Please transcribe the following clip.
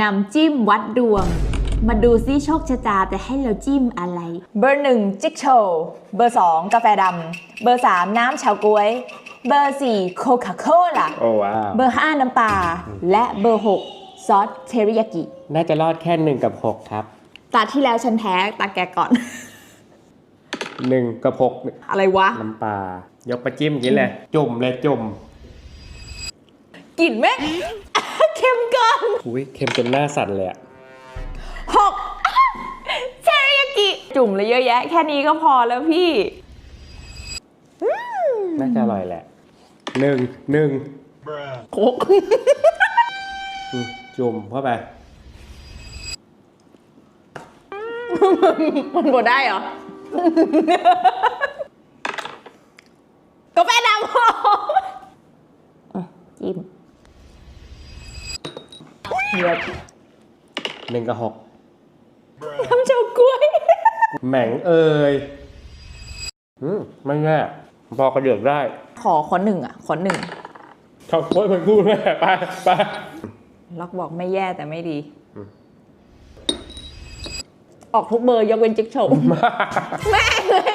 น้ำจิ้มวัดดวง มาดูซิโชคชะตาจะให้เราจิ้มอะไร เบอร์หนึ่งจิ๊กโชว์เบอร์สองกาแฟดำเบอร์สามน้ำเฉาก๊วย เบอร์สี่โคคาโคล่าโอ้ว้าว เบอร์ห้าน้ำปลาและเบอร์หกซอสเทริยากิ น่าจะรอดแค่หนึ่งกับหกครับตาที่แล้วฉันแพ้ตาแกก่อน หนึ่งกับหกอะไรวะน้ำปลายกไปจิ้มกินเลย จุ่มเลยจุ่ม กลิ่นไหมเค็มเกินอุ้ยเค็มจนหน้าสั่นเลยอะหกเทริยากิจุ่มเลยเยอะแยะ แค่นี้ก็พอแล้วพี่น่าจะอร่อยแหละหนึ่งหนึ่งโคกอืมจุ่มเข้าไป มันบดได้เหรอกาแฟดำอะจิ้ม เลือดหนึ่งกับหกน้ำเฉาก๊วย แหม่งเอ่ยอืมไม่แย่พอกระเดือกได้ ขอขอหนึ่งอะ ขอหนึ่งชอบโค้ยมันพูดแม่ไปไปล็อกบอกไม่แย่แต่ไม่ดีอืมออกทุกเบอร์ยกเว้นจิ๊กโฉมแม่งเลย